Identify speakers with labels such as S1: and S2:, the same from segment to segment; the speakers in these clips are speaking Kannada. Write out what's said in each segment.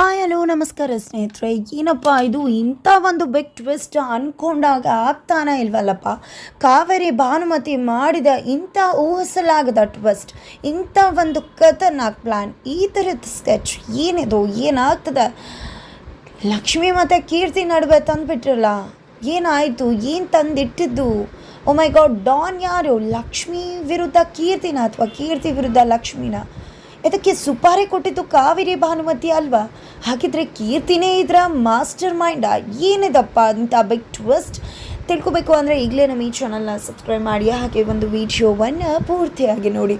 S1: ಹಾಯ್ ಹಲೋ ನಮಸ್ಕಾರ ಸ್ನೇಹಿತರೆ. ಏನಪ್ಪ ಇದು? ಇಂಥ ಒಂದು ಬೆಕ್ ಟ್ವಿಸ್ಟ್ ಅಂದ್ಕೊಂಡಾಗ ಆಗ್ತಾನೆ ಇಲ್ವಲ್ಲಪ್ಪ? ಕಾವೇರಿ ಭಾನುಮತಿ ಮಾಡಿದ ಇಂಥ ಊಹಿಸಲಾಗದ ಟ್ವಿಸ್ಟ್ ಇಂಥ ಒಂದು ಖತರ್ನಾಕ್ ಪ್ಲ್ಯಾನ್ ಈ ಥರದ ಸ್ಕೆಚ್ ಏನಿದು? ಏನಾಗ್ತದೆ? ಲಕ್ಷ್ಮಿ ಮತ್ತು ಕೀರ್ತಿ ನಡುವೆ ತಂದುಬಿಟ್ರಲ್ಲ, ಏನಾಯಿತು? ಏನು ತಂದಿಟ್ಟಿದ್ದು? ಓ ಮೈ ಗಾಡ್ ಡಾನ್ ಯಾರು? ಲಕ್ಷ್ಮಿ ವಿರುದ್ಧ ಕೀರ್ತಿನ ಅಥವಾ ಕೀರ್ತಿ ವಿರುದ್ಧ ಲಕ್ಷ್ಮಿನ? ಇದಕ್ಕೆ ಸುಪಾರಿ ಕೊಟ್ಟಿದ್ದು ಕಾವೇರಿ ಭಾನುಮತಿ ಅಲ್ವಾ? ಹಾಗಿದ್ರೆ ಕೀರ್ತಿನೇ ಇದರ ಮಾಸ್ಟರ್ ಮೈಂಡ. ಏನಿದಪ್ಪ ಅಂತ ಬಿಗ್ ಟ್ವಿಸ್ಟ್ ತಿಳ್ಕೊಬೇಕು ಅಂದರೆ ಈಗಲೇ ನಮ್ಮ ಈ ಚಾನಲ್ನ ಸಬ್ಸ್ಕ್ರೈಬ್ ಮಾಡಿ, ಹಾಗೆ ಒಂದು ವಿಡಿಯೋವನ್ನು ಪೂರ್ತಿಯಾಗಿ ನೋಡಿ.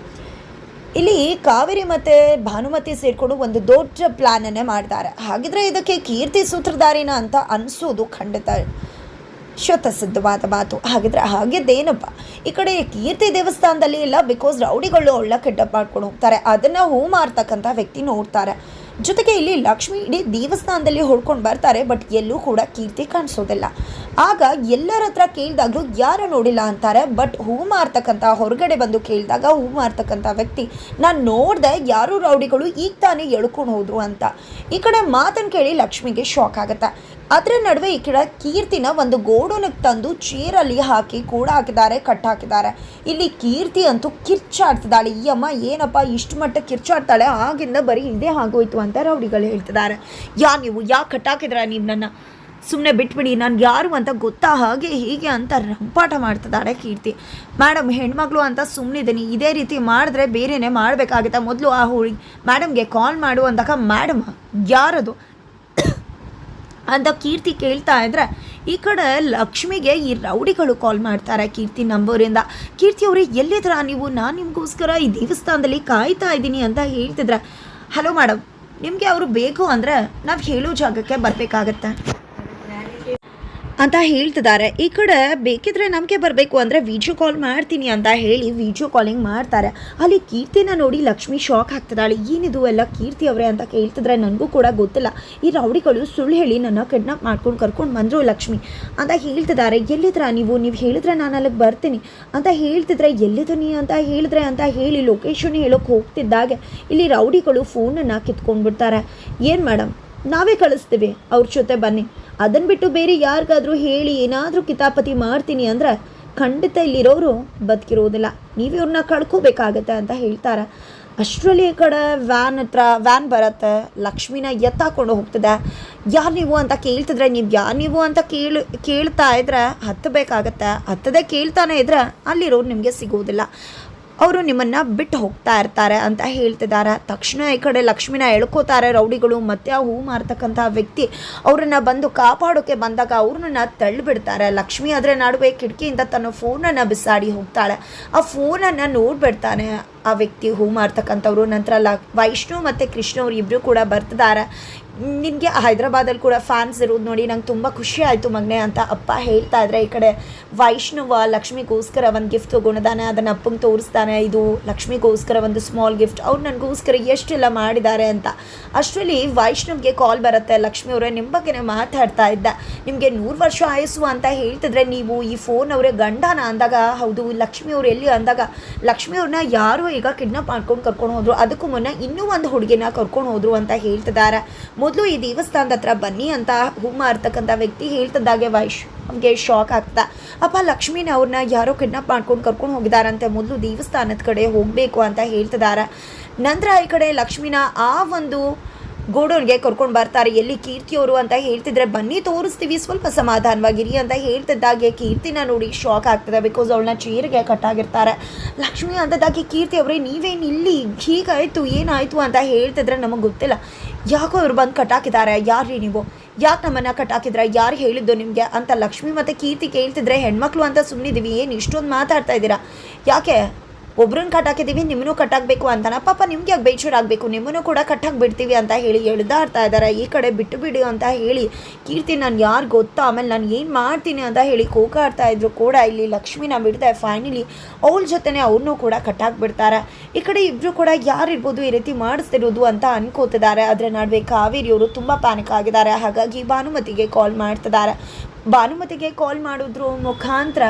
S1: ಇಲ್ಲಿ ಕಾವೇರಿ ಮತ್ತು ಭಾನುಮತಿ ಸೇರಿಕೊಂಡು ಒಂದು ದೊಡ್ಡ ಪ್ಲ್ಯಾನನ್ನೇ ಮಾಡ್ತಾರೆ. ಹಾಗಿದ್ರೆ ಇದಕ್ಕೆ ಕೀರ್ತಿ ಸೂತ್ರಧಾರಿನ ಅಂತ ಅನಿಸೋದು ಖಂಡಿತ. ಶತಸಿದ್ಧವಾದ ಮಾತು. ಹಾಗಿದ್ರೆ ಹಾಗಿದ್ದೇನಪ್ಪ? ಈ ಕಡೆ ಕೀರ್ತಿ ದೇವಸ್ಥಾನದಲ್ಲಿ ಇಲ್ಲ ಬಿಕಾಸ್ ರೌಡಿಗಳು ಒಳ್ಳೆ ಕೆಡ್ಡಪ್ ಮಾಡ್ಕೊಂಡು ಹೋಗ್ತಾರೆ. ಅದನ್ನು ಹೂ ಮಾರ್ತಕ್ಕಂಥ ವ್ಯಕ್ತಿ ನೋಡ್ತಾರೆ. ಜೊತೆಗೆ ಇಲ್ಲಿ ಲಕ್ಷ್ಮಿ ಇಡೀ ದೇವಸ್ಥಾನದಲ್ಲಿ ಹೊಡ್ಕೊಂಡು ಬರ್ತಾರೆ ಬಟ್ ಎಲ್ಲೂ ಕೂಡ ಕೀರ್ತಿ ಕಾಣಿಸೋದಿಲ್ಲ. ಆಗ ಎಲ್ಲರ ಹತ್ರ ಕೇಳಿದಾಗಲೂ ಯಾರು ನೋಡಿಲ್ಲ ಅಂತಾರೆ ಬಟ್ ಹೂ ಮಾರ್ತಕ್ಕಂಥ, ಹೊರಗಡೆ ಬಂದು ಕೇಳಿದಾಗ ಹೂ ಮಾರ್ತಕ್ಕಂಥ ವ್ಯಕ್ತಿ, ನಾನು ನೋಡಿದೆ ಯಾರು ರೌಡಿಗಳು, ಈಗ ತಾನೇ ಎಳ್ಕೊಂಡು ಹೋದ್ರು ಅಂತ. ಈ ಕಡೆ ಮಾತನ್ನು ಕೇಳಿ ಲಕ್ಷ್ಮಿಗೆ ಶಾಕ್ ಆಗುತ್ತೆ. ಅದರ ನಡುವೆ ಈ ಕಡೆ ಕೀರ್ತಿನ ಒಂದು ಗೋಡೋನಿಗೆ ತಂದು ಚೇರಲ್ಲಿ ಹಾಕಿ ಕೂಡ ಹಾಕಿದ್ದಾರೆ, ಕಟ್ ಹಾಕಿದ್ದಾರೆ. ಇಲ್ಲಿ ಕೀರ್ತಿ ಅಂತೂ ಕಿರ್ಚಾಡ್ತಿದ್ದಾಳೆ. ಈ ಅಮ್ಮ ಏನಪ್ಪ, ಇಷ್ಟು ಮಟ್ಟ ಕಿರ್ಚಾಡ್ತಾಳೆ? ಆಗಿಂದ ಬರೀ ಹಿಂದೆ ಆಗೋಯ್ತು ಅಂತ ರೌಡಿಗಳು ಹೇಳ್ತಿದ್ದಾರೆ. ಯಾ ನೀವು ಯಾಕೆ ಕಟ್ಟಾಕಿದ್ರ ನೀವು ನನ್ನ? ಸುಮ್ಮನೆ ಬಿಟ್ಬಿಡಿ, ನಾನು ಯಾರು ಅಂತ ಗೊತ್ತಾ ಹಾಗೆ ಹೀಗೆ ಅಂತ ರಂಪಾಟ ಮಾಡ್ತಿದ್ದಾಳೆ ಕೀರ್ತಿ. ಮೇಡಮ್ ಹೆಣ್ಮಗಳು ಅಂತ ಸುಮ್ಮನಿದ್ದೀನಿ ಇದೇ ರೀತಿ ಮಾಡಿದ್ರೆ ಬೇರೆನೇ ಮಾಡಬೇಕಾಗುತ್ತೆ? ಮೊದಲು ಆ ಹುಡುಗಿ ಮೇಡಮ್ಗೆ ಕಾಲ್ ಮಾಡು ಅಂದಾಗ ಮೇಡಮ್ ಯಾರದು? ಅಂತ ಕೀರ್ತಿ ಕೇಳ್ತಾ ಇದ್ರೆ, ಈ ಕಡೆ ಲಕ್ಷ್ಮಿಗೆ ಈ ರೌಡಿಗಳು ಕಾಲ್ ಮಾಡ್ತಾರೆ ಕೀರ್ತಿ ನಂಬೋರಿಂದ. ಕೀರ್ತಿ ಅವರೇ ಎಲ್ಲಿದ್ರ ನೀವು? ನಾನು ನಿಮಗೋಸ್ಕರ ಈ ದೇವಸ್ಥಾನದಲ್ಲಿ ಕಾಯ್ತಾ ಇದ್ದೀನಿ ಅಂತ ಹೇಳ್ತಿದ್ರೆ ಹಲೋ ಮೇಡಮ್ ನಿಮಗೆ ಅವರು ಬೇಕು ಅಂದರೆ ನಾವು ಹೇಳೋ ಜಾಗಕ್ಕೆ ಬರಬೇಕಾಗತ್ತೆ. ಅಂತ ಹೇಳ್ತಿದ್ದಾರೆ. ಈ ಕಡೆ ಬೇಕಿದ್ರೆ ನಮಗೆ ಬರಬೇಕು ಅಂದರೆ ವಿಡಿಯೋ ಕಾಲ್ ಮಾಡ್ತೀನಿ ಅಂತ ಹೇಳಿ ವಿಡಿಯೋ ಕಾಲಿಂಗ್ ಮಾಡ್ತಾರೆ. ಅಲ್ಲಿ ಕೀರ್ತಿನ ನೋಡಿ ಲಕ್ಷ್ಮಿ ಶಾಕ್ ಆಗ್ತಿದ್ದಾಳೆ. ಏನಿದು ಎಲ್ಲ ಕೀರ್ತಿ ಅವರೇ ಅಂತ ಕೇಳ್ತಿದ್ರೆ ನನಗೂ ಕೂಡ ಗೊತ್ತಿಲ್ಲ. ಈ ರೌಡಿಗಳು ಸುಳ್ಳು ಹೇಳಿ ನನ್ನ ಕಿಡ್ನಾಪ್ ಮಾಡ್ಕೊಂಡು ಕರ್ಕೊಂಡು ಬಂದರು ಲಕ್ಷ್ಮಿ ಅಂತ ಹೇಳ್ತಿದ್ದಾರೆ. ಎಲ್ಲಿದ್ರ ನೀವು? ನೀವು ಹೇಳಿದ್ರೆ ನಾನು ಅಲ್ಲಿಗೆ ಬರ್ತೀನಿ ಅಂತ ಹೇಳ್ತಿದ್ರೆ ಎಲ್ಲಿದ್ದೀನಿ ಅಂತ ಹೇಳಿದ್ರೆ ಅಂತ ಹೇಳಿ ಲೊಕೇಶನ್ ಹೇಳೋಕೆ ಹೋಗ್ತಿದ್ದಾಗೆ. ಇಲ್ಲಿ ರೌಡಿಗಳು ಫೋನನ್ನು ಕಿತ್ಕೊಂಡ್ಬಿಡ್ತಾರೆ. ಏನು ಮೇಡಮ್ ನಾವೇ ಕಳಿಸ್ತೀವಿ. ಅವ್ರ ಜೊತೆ ಬನ್ನಿ. ಅದನ್ನು ಬಿಟ್ಟು ಬೇರೆ ಯಾರಿಗಾದರೂ ಹೇಳಿ ಏನಾದರೂ ಕಿತಾಪತಿ ಮಾಡ್ತೀನಿ ಅಂದ್ರೆ ಖಂಡಿತ ಇಲ್ಲಿರೋರು ಬದುಕಿರೋದಿಲ್ಲ. ನೀವು ಇವ್ರನ್ನ ಕಳ್ಕೋಬೇಕಾಗತ್ತೆ ಅಂತ ಹೇಳ್ತಾರೆ. ಅಷ್ಟರಲ್ಲಿ ಈ ಕಡೆ ವ್ಯಾನ್ ಹತ್ರ ವ್ಯಾನ್ ಬರುತ್ತೆ. ಲಕ್ಷ್ಮಿನ ಎತ್ತಾಕೊಂಡು ಹೋಗ್ತದೆ. ಯಾರು ನೀವು ಅಂತ ಕೇಳ್ತಿದ್ರೆ, ನೀವು ಯಾರು ನೀವು ಅಂತ ಕೇಳಿ, ಕೇಳ್ತಾ ಇದ್ರೆ ಹತ್ತಬೇಕಾಗತ್ತೆ. ಹತ್ತದೇ ಕೇಳ್ತಾನೆ ಇದ್ರೆ ಅಲ್ಲಿರೋರು ನಿಮಗೆ ಸಿಗೋದಿಲ್ಲ. ಅವರು ನಿಮ್ಮನ್ನು ಬಿಟ್ಟು ಹೋಗ್ತಾ ಇರ್ತಾರೆ ಅಂತ ಹೇಳ್ತಿದ್ದಾರೆ ತಕ್ಷಣ ಈ ಕಡೆ ಲಕ್ಷ್ಮಿನ ಎಳ್ಕೋತಾರೆ ರೌಡಿಗಳು ಮತ್ತೆ ಆ ಹೂ ಮಾರ್ತಕ್ಕಂಥ ವ್ಯಕ್ತಿ ಅವರನ್ನು ಬಂದು ಕಾಪಾಡೋಕೆ ಬಂದಾಗ ಅವ್ರನ್ನ ತಳ್ಳಿಬಿಡ್ತಾರೆ. ಲಕ್ಷ್ಮಿ ಅದರ ನಡುವೆ ಕಿಟಕಿಯಿಂದ ತನ್ನ ಫೋನನ್ನು ಬಿಸಾಡಿ ಹೋಗ್ತಾಳೆ. ಆ ಫೋನನ್ನು ನೋಡ್ಬಿಡ್ತಾನೆ ಆ ವ್ಯಕ್ತಿ ಹೂ ಮಾರ್ತಕ್ಕಂಥವ್ರು. ನಂತರ ಲ ವೈಷ್ಣು ಮತ್ತು ಕೃಷ್ಣ ಅವ್ರು ಇಬ್ಬರು ಕೂಡ ಬರ್ತಿದ್ದಾರೆ ನಿನಗೆ ಹೈದ್ರಾಬಾದಲ್ಲಿ ಕೂಡ ಫ್ಯಾನ್ಸ್ ಇರೋದು ನೋಡಿ ನಂಗೆ ತುಂಬ ಖುಷಿ ಆಯಿತು ಮಗನೆ ಅಂತ ಅಪ್ಪ ಹೇಳ್ತಾ ಇದ್ರೆ. ಈ ಕಡೆ ವೈಷ್ಣವ ಲಕ್ಷ್ಮಿಗೋಸ್ಕರ ಒಂದು ಗಿಫ್ಟ್ ತೊಗೊಂಡಿದ್ದಾನೆ, ಅದನ್ನು ಅಪ್ಪಂಗೆ ತೋರಿಸ್ತಾನೆ. ಇದು ಲಕ್ಷ್ಮಿಗೋಸ್ಕರ ಒಂದು ಸ್ಮಾಲ್ ಗಿಫ್ಟ್ ಅವ್ರು ನನಗೋಸ್ಕರ ಎಷ್ಟೆಲ್ಲ ಮಾಡಿದ್ದಾರೆ ಅಂತ. ಅಷ್ಟರಲ್ಲಿ ವೈಷ್ಣವ್ಗೆ ಕಾಲ್ ಬರುತ್ತೆ. ಲಕ್ಷ್ಮಿ ಅವರೇ ನಿಮ್ಮ ಬಗ್ಗೆನೇ ಮಾತಾಡ್ತಾ ಇದ್ದ. ನಿಮಗೆ ನೂರು ವರ್ಷ ಆಯಸ್ಸು ಅಂತ ಹೇಳ್ತಿದ್ರೆ ನೀವು ಈ ಫೋನ್ ಅವರೇ ಗಂಡನ ಅಂದಾಗ, ಹೌದು, ಲಕ್ಷ್ಮಿ ಅವ್ರು ಎಲ್ಲಿ ಅಂದಾಗ, ಲಕ್ಷ್ಮಿ ಅವ್ರನ್ನ ಯಾರು ಈಗ ಕಿಡ್ನಾಪ್ ಮಾಡ್ಕೊಂಡು ಕರ್ಕೊಂಡು ಹೋದ್ರು. ಅದಕ್ಕೂ ಮುನ್ನ ಇನ್ನೂ ಒಂದು ಹುಡುಗಿನ ಕರ್ಕೊಂಡು ಹೋದ್ರು ಅಂತ ಹೇಳ್ತಿದ್ದಾರೆ. ಮೊದಲು ಈ ದೇವಸ್ಥಾನದ ಹತ್ರ ಬನ್ನಿ ಅಂತ ಹೂ ಮಾರ್ತಕ್ಕಂಥ ವ್ಯಕ್ತಿ ಹೇಳ್ತಿದ್ದಾಗೆ ವೈಶ್. ನಮಗೆ ಶಾಕ್ ಆಗ್ತಾ. ಅಪ್ಪ, ಲಕ್ಷ್ಮೀನ ಅವ್ರನ್ನ ಯಾರೋ ಕಿಡ್ನಾಪ್ ಮಾಡ್ಕೊಂಡು ಕರ್ಕೊಂಡು ಹೋಗಿದಾರಂತೆ. ಮೊದಲು ದೇವಸ್ಥಾನದ ಕಡೆ ಹೋಗಬೇಕು ಅಂತ ಹೇಳ್ತಿದ್ದಾರೆ ನಂತರ ಈ ಕಡೆ ಲಕ್ಷ್ಮೀನ ಆ ಒಂದು ಗೋಡೋನ್ಗೆ ಕರ್ಕೊಂಡು ಬರ್ತಾರೆ. ಎಲ್ಲಿ ಕೀರ್ತಿಯವರು ಅಂತ ಹೇಳ್ತಿದ್ರೆ, ಬನ್ನಿ ತೋರಿಸ್ತೀವಿ, ಸ್ವಲ್ಪ ಸಮಾಧಾನವಾಗಿರಿ ಅಂತ ಹೇಳ್ತಿದ್ದಾಗೆ ಕೀರ್ತಿನ ನೋಡಿ ಶಾಕ್ ಆಗ್ತದೆ ಬಿಕಾಸ್ ಅವಳನ್ನ ಚೇರಿಗೆ ಕಟ್ಟಾಗಿರ್ತಾರೆ. ಲಕ್ಷ್ಮಿ ಅಂತದಾಗಿ ಕೀರ್ತಿ ಅವರೇ, ನೀವೇನು ಇಲ್ಲಿ? ಹೀಗಾಯಿತು, ಏನಾಯಿತು? ಅಂತ ಹೇಳ್ತಿದ್ರೆ ನಮಗೆ ಗೊತ್ತಿಲ್ಲ. ಯಾಕೋ ಇವ್ರು ಬಂದು ಕಟ್ಟಾಕಿದ್ದಾರೆ ಯಾರ್ರಿ ನೀವು? ಯಾಕೆ ನಮ್ಮನ್ನ ಕಟ್ಟಾಕಿದ್ರೆ ಯಾರು ಹೇಳಿದ್ದು ನಿಮಗೆ? ಅಂತ ಲಕ್ಷ್ಮಿ ಮತ್ತು ಕೀರ್ತಿ ಕೇಳ್ತಿದ್ರೆ ಹೆಣ್ಮಕ್ಳು ಅಂತ ಸುಮ್ಮನಿದ್ದೀವಿ ಏನು ಇಷ್ಟೊಂದು ಮಾತಾಡ್ತಾ ಇದ್ದೀರಾ? ಯಾಕೆ? ಒಬ್ರನ್ನ ಕಟ್ಟಾಕಿದ್ದೀವಿ ನಿಮ್ಮನ್ನು ಕಟ್ಟಾಕಬೇಕು ಅಂತಾನೆ. ಪಾಪ ನಿಮ್ಗೆ ಯಾಕೆ ಬೇಜಾರಾಗಬೇಕು? ನಿಮ್ಮನ್ನು ಕೂಡ ಕಟ್ಟಾಕ್ ಬಿಡ್ತೀವಿ ಅಂತ ಹೇಳಿ ಎಳ್ದಾಡ್ತಾ ಇದ್ದಾರೆ. ಈ ಕಡೆ ಬಿಟ್ಟು ಬಿಡು ಅಂತ ಹೇಳಿ ಕೀರ್ತಿ, ನಾನು ಯಾರು ಗೊತ್ತಾ? ಆಮೇಲೆ ನಾನು ಏನು ಮಾಡ್ತೀನಿ ಅಂತ ಹೇಳಿ ಕೂಗಾಡ್ತಾ ಇದ್ರು ಕೂಡ ಇಲ್ಲಿ ಲಕ್ಷ್ಮಿನ ಬಿಡ್ತಾರೆ ಫೈನಲಿ ಅವಳ ಜೊತೆನೇ ಅವ್ರನ್ನೂ ಕೂಡ ಕಟ್ಟಾಕ್ಬಿಡ್ತಾರೆ. ಈ ಕಡೆ ಇಬ್ಬರು ಕೂಡ ಯಾರಿರ್ಬೋದು ಈ ರೀತಿ ಮಾಡಿಸ್ತಿರೋದು ಅಂತ ಅನ್ಕೋತಿದ್ದಾರೆ. ಅದರ ನಡುವೆ ಕಾವೇರಿಯವರು ತುಂಬ ಪ್ಯಾನಿಕ್ ಆಗಿದ್ದಾರೆ. ಹಾಗಾಗಿ ಭಾನುಮತಿಗೆ ಕಾಲ್ ಮಾಡ್ತಿದ್ದಾರೆ. ಭಾನುಮತಿಗೆ ಕಾಲ್ ಮಾಡಿದ್ರು ಮುಖಾಂತರ.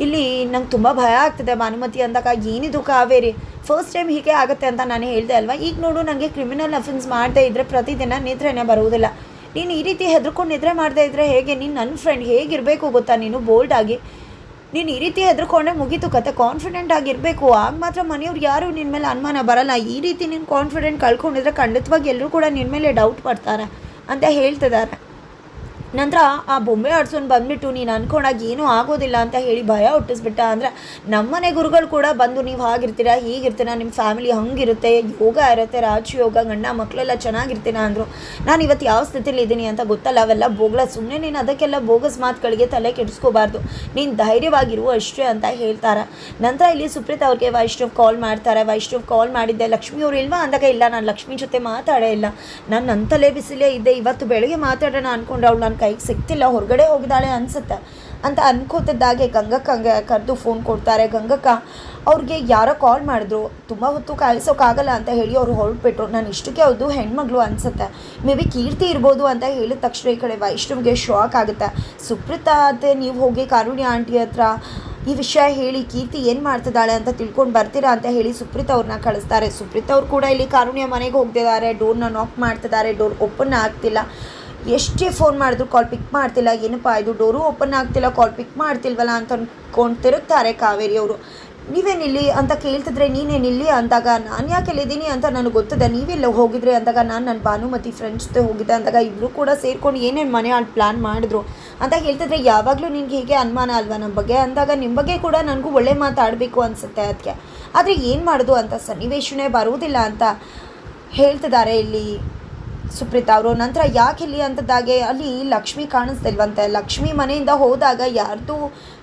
S1: ಇಲ್ಲಿ ನಂಗೆ ತುಂಬ ಭಯ ಆಗ್ತದೆ. ಭಾನುಮತಿ ಅಂದಾಗ, ಏನಿದು ಕಾವೇರಿ? ಫಸ್ಟ್ ಟೈಮ್ ಹೀಗೆ ಆಗುತ್ತೆ ಅಂತ ನಾನು ಹೇಳಿದೆ ಅಲ್ವಾ? ಈಗ ನೋಡು ನನಗೆ ಕ್ರಿಮಿನಲ್ ಅಫೆನ್ಸ್ ಮಾಡದೇ ಇದ್ದರೆ ಪ್ರತಿದಿನ ನಿದ್ರೆನೇ ಬರುವುದಿಲ್ಲ. ನೀನು ಈ ರೀತಿ ಹೆದರ್ಕೊಂಡು ನಿದ್ರೆ ಮಾಡದೇ ಇದ್ದರೆ ಹೇಗೆ? ನೀನು ನನ್ನ ಫ್ರೆಂಡ್ ಹೇಗಿರಬೇಕು ಗೊತ್ತಾ? ನೀನು ಬೋಲ್ಡ್ ಆಗಿ. ನೀನು ಈ ರೀತಿ ಹೆದರ್ಕೊಂಡೆ ಮುಗೀತು ಕತೆ. ಕಾನ್ಫಿಡೆಂಟ್ ಆಗಿರಬೇಕು. ಆಗ ಮಾತ್ರ ಮನೆಯವ್ರು ಯಾರು ನಿನ್ನ ಮೇಲೆ ಅನುಮಾನ ಬರಲ್ಲ. ಈ ರೀತಿ ನೀನು ಕಾನ್ಫಿಡೆಂಟ್ ಕಳ್ಕೊಂಡಿದ್ರೆ ಖಂಡಿತವಾಗಿ ಎಲ್ಲರೂ ಕೂಡ ನಿನ್ನ ಮೇಲೆ ಡೌಟ್ ಪಡ್ತಾರೆ ಅಂತ ಹೇಳ್ತಿದ್ದಾರೆ. ನಂತರ ಆ ಬೊಂಬೆ ಆಡ್ಸೋನು ಬಂದ್ಬಿಟ್ಟು ನೀನು ಅನ್ಕೊಂಡಾಗ ಏನೂ ಆಗೋದಿಲ್ಲ ಅಂತ ಹೇಳಿ ಭಯ ಹುಟ್ಟಿಸ್ಬಿಟ್ಟ. ಅಂದರೆ ನಮ್ಮನೆ ಗುರುಗಳು ಕೂಡ ಬಂದು ನೀವು ಹಾಗಿರ್ತೀರಾ, ಹೀಗಿರ್ತೀರಾ ನಿಮ್ಮ ಫ್ಯಾಮಿಲಿ ಹಂಗಿರುತ್ತೆ, ಯೋಗ ಇರುತ್ತೆ ರಾಜಯೋಗ ಗಂಡ ಮಕ್ಕಳೆಲ್ಲ ಚೆನ್ನಾಗಿರ್ತೀನ ಅಂದರು. ನಾನು ಇವತ್ತು ಯಾವ ಸ್ಥಿತಿಲಿ ಇದ್ದೀನಿ ಅಂತ ಗೊತ್ತಲ್ಲ, ಅವೆಲ್ಲ ಬೋಗ್ಲ ಸುಮ್ಮನೆ ನೀನು ಅದಕ್ಕೆಲ್ಲ ಬೋಗಸ್ ಮಾತುಗಳಿಗೆ ತಲೆ ಕೆಡಿಸ್ಕೋಬಾರ್ದು. ನೀನು ಧೈರ್ಯವಾಗಿರು ಅಷ್ಟೇ ಅಂತ ಹೇಳ್ತಾರೆ. ನಂತರ ಇಲ್ಲಿ ಸುಪ್ರೀತ್ ಅವ್ರಿಗೆ ವೈಷ್ಣವ್ ಕಾಲ್ ಮಾಡ್ತಾರೆ. ವೈಷ್ಣವ್ ಕಾಲ್ ಮಾಡಿದ್ದೆ, ಲಕ್ಷ್ಮಿ ಅವ್ರು ಇಲ್ವಾ ಅಂದಾಗ, ಇಲ್ಲ, ನಾನು ಲಕ್ಷ್ಮಿ ಜೊತೆ ಮಾತಾಡೇ ಇಲ್ಲ. ನಾನು ನನ್ನ ತಲೆ ಬಿಸಿಲೇ ಇದ್ದೆ, ಇವತ್ತು ಬೆಳಗ್ಗೆ ಮಾತಾಡೋಣ ಅಂದ್ಕೊಂಡು ಅವಳು ನನ್ನ ಕೈಗೆ ಸಿಗ್ತಿಲ್ಲ, ಹೊರಗಡೆ ಹೋಗಿದ್ದಾಳೆ ಅನ್ಸುತ್ತೆ. ಅಂತ ಅನ್ಕೋತಿದ್ದಾಗೆ ಗಂಗಕ್ಕಂಗೆ ಕರೆದು ಫೋನ್ ಕೊಡ್ತಾರೆ. ಗಂಗಕ್ಕ, ಅವ್ರಿಗೆ ಯಾರೋ ಕಾಲ್ ಮಾಡಿದ್ರು. ತುಂಬ ಹೊತ್ತು ಕಾಯಿಸೋಕ್ಕಾಗಲ್ಲ ಅಂತ ಹೇಳಿ ಅವ್ರು ಹೊರಟ್ಬಿಟ್ರು. ನಾನು ಇಷ್ಟಕ್ಕೆ ಹೌದು ಹೆಣ್ಮಗಳು ಅನ್ಸುತ್ತೆ. ಮೇ ಬಿ ಕೀರ್ತಿ ಇರ್ಬೋದು ಅಂತ ಹೇಳಿದ ತಕ್ಷಣ ಈ ಕಡೆ ವೈಷ್ಣವ್ಗೆ ಶಾಕ್ ಆಗುತ್ತೆ. ಸುಪ್ರೀತಾ ಅತ್ತೆ, ನೀವು ಹೋಗಿ ಕಾರುಣ್ಯ ಆಂಟಿ ಹತ್ರ ಈ ವಿಷಯ ಹೇಳಿ, ಕೀರ್ತಿ ಏನು ಮಾಡ್ತಿದ್ದಾಳೆ ಅಂತ ತಿಳ್ಕೊಂಡು ಬರ್ತೀರಾ ಅಂತ ಹೇಳಿ ಸುಪ್ರೀತ್ ಅವ್ರನ್ನ ಕಳಿಸ್ತಾರೆ. ಸುಪ್ರೀತ್ ಅವ್ರು ಕೂಡ ಇಲ್ಲಿ ಕಾರುಣ್ಯ ಮನೆಗೆ ಹೋಗ್ತಿದ್ದಾರೆ. ಡೋರ್ನ ನಾಕ್ ಮಾಡ್ತಿದ್ದಾರೆ. ಡೋರ್ ಓಪನ್ ಆಗ್ತಿಲ್ಲ. ಎಷ್ಟೇ ಫೋನ್ ಮಾಡಿದ್ರು ಕಾಲ್ ಪಿಕ್ ಮಾಡ್ತಿಲ್ಲ, ಏನಪ್ಪ ಇದು ಡೋರು ಓಪನ್ ಆಗ್ತಿಲ್ಲ ಕಾಲ್ ಪಿಕ್ ಮಾಡ್ತಿಲ್ವಲ್ಲ ಅಂತ ಅಂದ್ಕೊಂಡು ತಿರುಗ್ತಾರೆ ಕಾವೇರಿ ಅವರು. ನೀವೇನಿಲ್ಲಿ ಅಂತ ಕೇಳ್ತಿದ್ರೆ ನೀನೇನಿಲ್ಲಿ ಅಂದಾಗ ನಾನು ಯಾಕೆ ಇಲ್ಲಿದ್ದೀನಿ ಅಂತ ನನಗೆ ಗೊತ್ತದೆ. ನೀವೆಲ್ಲ ಹೋಗಿದ್ರೆ ಅಂದಾಗ ನಾನು ನನ್ನ ಭಾನುಮತಿ ಫ್ರೆಂಡ್ಸ್ ಜೊತೆ ಹೋಗಿದ್ದೆ ಅಂದಾಗ ಇಬ್ಬರು ಕೂಡ ಸೇರ್ಕೊಂಡು ಏನೇನು ಮನೆ ಅಲ್ಲಿ ಪ್ಲ್ಯಾನ್ ಮಾಡಿದ್ರು ಅಂತ ಹೇಳ್ತಿದ್ರೆ ಯಾವಾಗಲೂ ನಿನಗೆ ಹೀಗೆ ಅನುಮಾನ ಅಲ್ವಾ ನಮ್ಮ ಬಗ್ಗೆ? ಅಂದಾಗ ನಿಮ್ಮ ಬಗ್ಗೆ ಕೂಡ ನನಗೂ ಒಳ್ಳೆ ಮಾತಾಡಬೇಕು ಅನಿಸುತ್ತೆ ಅದಕ್ಕೆ ಆದರೆ ಏನು ಮಾಡೋದು ಅಂತ ಸನ್ನಿವೇಶನೇ ಬರುವುದಿಲ್ಲ ಅಂತ ಹೇಳ್ತಿದ್ದಾರೆ ಇಲ್ಲಿ ಸುಪ್ರೀತಾ ಅವರು. ನಂತರ ಯಾಕೆ ಇಲ್ಲಿ ಅಂತದಾಗೆ ಅಲ್ಲಿ ಲಕ್ಷ್ಮಿ ಕಾಣಿಸ್ತಿಲ್ವಂತೆ ಲಕ್ಷ್ಮಿ ಮನೆಯಿಂದ ಹೋದಾಗ ಯಾರ್ದು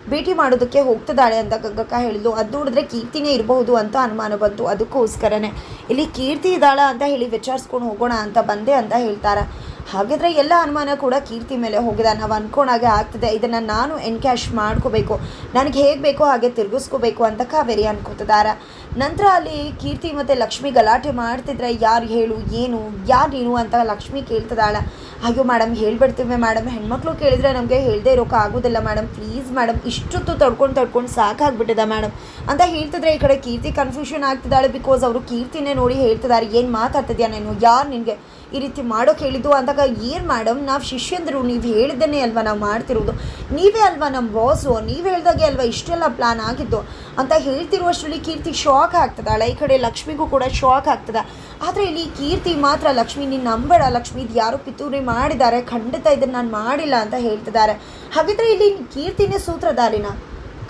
S1: ಭೇಟಿ ಮಾಡೋದಕ್ಕೆ ಹೋಗ್ತಿದ್ದಾಳೆ ಅಂತ ಗಗ್ಗಕ್ಕ ಹೇಳಿದ್ಲು ಅದು ನೋಡಿದ್ರೆ ಕೀರ್ತಿನೇ ಇರಬಹುದು ಅಂತ ಅನುಮಾನ ಬಂತು. ಅದಕ್ಕೋಸ್ಕರನೇ. ಇಲ್ಲಿ ಕೀರ್ತಿ ಇದ್ದಾಳ ಅಂತ ಹೇಳಿ ವಿಚಾರಿಸ್ಕೊಂಡು ಹೋಗೋಣ ಅಂತ ಬಂದೆ ಅಂತ ಹೇಳ್ತಾರೆ. ಹಾಗಿದ್ರೆ ಎಲ್ಲ ಅನುಮಾನ ಕೂಡ ಕೀರ್ತಿ ಮೇಲೆ ಹೋಗಿದೆ ನಾವು ಅನ್ಕೊಂಡಾಗೆ ಆಗ್ತದೆ. ಇದನ್ನು ನಾನು ಎನ್ಕ್ಯಾಶ್ ಮಾಡ್ಕೋಬೇಕು. ನನಗೆ ಹೇಗೆ ಬೇಕೋ ಹಾಗೆ ತಿರುಗಿಸ್ಕೋಬೇಕು ಅಂತ ಕಾವೇರಿ ಅನ್ಕೋತಿದ್ದಾರೆ. ನಂತರ ಅಲ್ಲಿ ಕೀರ್ತಿ ಮತ್ತು ಲಕ್ಷ್ಮಿ ಗಲಾಟೆ ಮಾಡ್ತಿದ್ರೆ ಯಾರು ಹೇಳು, ಏನು, ಯಾರು ನೀನು ಅಂತ ಲಕ್ಷ್ಮಿ ಕೇಳ್ತಿದ್ದಾಳೆ. ಅಯ್ಯೋ ಮೇಡಮ್ ಹೇಳ್ಬಿಡ್ತೀವಿ ಮೇಡಮ್ ಹೆಣ್ಮಕ್ಳು ಕೇಳಿದ್ರೆ ನಮಗೆ ಹೇಳದೆ ಇರೋಕೆ ಆಗೋದಿಲ್ಲ ಮೇಡಮ್ ಪ್ಲೀಸ್ ಮೇಡಮ್ ಇಷ್ಟೊತ್ತು ತಡ್ಕೊಂಡು ತಡ್ಕೊಂಡು ಸಾಕಾಗ್ಬಿಟ್ಟಿದೆ ಮೇಡಮ್ ಅಂತ ಹೇಳ್ತಿದ್ರೆ ಈ ಕಡೆ ಕೀರ್ತಿ ಕನ್ಫ್ಯೂಷನ್ ಆಗ್ತಿದ್ದಾಳೆ ಬಿಕಾಸ್ ಅವರು ಕೀರ್ತಿನೇ ನೋಡಿ ಹೇಳ್ತಿದ್ದಾರೆ. ಏನು ಮಾತಾಡ್ತಿದ್ಯಾ ನೀನು? ಯಾರು ನಿನಗೆ? ಈ ರೀತಿ ಮಾಡೋಕೆ ಹೇಳಿದ್ದು ಅಂದಾಗ ಏನು ಮೇಡಮ್ ನಾವು ಶಿಷ್ಯಂದರು, ನೀವು ಹೇಳಿದ್ದನ್ನೇ ಅಲ್ವಾ ನಾವು ಮಾಡ್ತಿರೋದು? ನೀವೇ ಅಲ್ವಾ ನಮ್ಮ ಬಾಸು ನೀವು ಹೇಳ್ದಾಗೆ ಅಲ್ವಾ ಇಷ್ಟೆಲ್ಲ ಪ್ಲಾನ್ ಆಗಿದ್ದು? ಅಂತ ಹೇಳ್ತಿರುವಷ್ಟರಲ್ಲಿ ಕೀರ್ತಿ ಶಾಕ್ ಆಗ್ತದಾಳೆ ಈ ಕಡೆ ಲಕ್ಷ್ಮಿಗೂ ಕೂಡ ಶಾಕ್ ಆಗ್ತದೆ. ಆದರೆ ಇಲ್ಲಿ ಕೀರ್ತಿ ಮಾತ್ರ ಲಕ್ಷ್ಮಿ, ನೀನು ನಂಬೇಡ ಲಕ್ಷ್ಮಿ ಇದು ಯಾರು ಪಿತೂರಿ ಮಾಡಿದ್ದಾರೆ, ಖಂಡಿತ ಇದನ್ನು ನಾನು ಮಾಡಿಲ್ಲ ಅಂತ ಹೇಳ್ತಿದ್ದಾರೆ. ಹಾಗಿದ್ರೆ ಇಲ್ಲಿ ಕೀರ್ತಿನೇ ಸೂತ್ರಧಾರಿನ?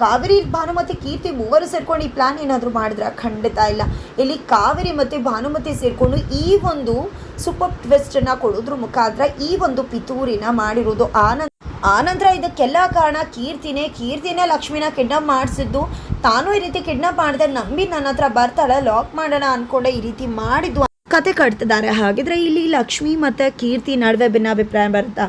S1: ಕಾವೇರಿ ಭಾನುಮತಿ ಕೀರ್ತಿ ಮೂವರು ಸೇರ್ಕೊಂಡು ಈ ಪ್ಲಾನ್ ಏನಾದರೂ ಮಾಡಿದ್ರೆ? ಖಂಡಿತ ಇಲ್ಲ. ಇಲ್ಲಿ ಕಾವೇರಿ ಮತ್ತು ಭಾನುಮತಿ ಸೇರಿಕೊಂಡು ಈ ಒಂದು ಸೂಪರ್ ಟ್ವಿಸ್ಟನ್ನು ಕೊಡೋದ್ರ ಮುಖಾಂತರ ಈ ಒಂದು ಪಿತೂರಿನ ಮಾಡಿರೋದು ಆನಂದ. ಆನಂತರ ಇದಕ್ಕೆಲ್ಲ ಕಾರಣ ಕೀರ್ತಿನೇ ಕೀರ್ತಿನೇ ಲಕ್ಷ್ಮಿನ ಕಿಡ್ನಾಪ್ ಮಾಡಿಸಿದ್ದು. ತಾನು ಈ ರೀತಿ ಕಿಡ್ನಾಪ್ ಮಾಡಿದೆ ನಂಬಿ ನನ್ನ ಹತ್ರ ಬರ್ತಾಳೆ ಲಾಕ್ ಮಾಡೋಣ ಅಂದ್ಕೊಂಡೆ ಈ ರೀತಿ ಮಾಡಿದ್ದು. ಕತೆ ಕಟ್ತಿದ್ದಾರೆ. ಹಾಗಿದ್ರೆ ಇಲ್ಲಿ ಲಕ್ಷ್ಮಿ ಮತ್ತು ಕೀರ್ತಿ ನಡುವೆ ಭಿನ್ನಾಭಿಪ್ರಾಯ ಬರುತ್ತಾ?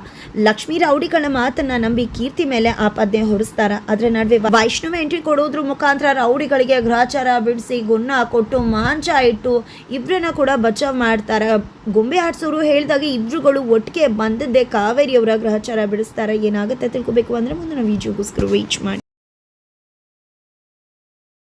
S1: ಲಕ್ಷ್ಮಿ ರೌಡಿಗಳ ಮಾತನ್ನ ನಂಬಿ ಕೀರ್ತಿ ಮೇಲೆ ಆಪಾದನೆ ಹೊರಿಸ್ತಾರ. ಅದ್ರ ನಡುವೆ ವೈಷ್ಣವ ಎಂಟ್ರಿ ಕೊಡೋದ್ರ ಮುಖಾಂತರ ರೌಡಿಗಳಿಗೆ ಗ್ರಹಚಾರ ಬಿಡಿಸಿ ಗುಣ ಕೊಟ್ಟು ಮಾಂಚ ಇಟ್ಟು ಇಬ್ಬರನ್ನ ಕೂಡ ಬಚಾವ್ ಮಾಡ್ತಾರೆ. ಗೊಂಬೆ ಆಡ್ಸೋರು ಹೇಳಿದಾಗ ಇಬ್ರುಗಳು ಒಟ್ಟಿಗೆ ಬಂದದ್ದೇ ಕಾವೇರಿಯವರ ಗ್ರಹಚಾರ ಬಿಡಿಸ್ತಾರೆ. ಏನಾಗುತ್ತೆ ತಿಳ್ಕೊಬೇಕು ಅಂದ್ರೆ ಮುಂದಿನ ವಿಡಿಯೋಗೋಸ್ಕರ ವೀಚ್ ಮಾಡಿ.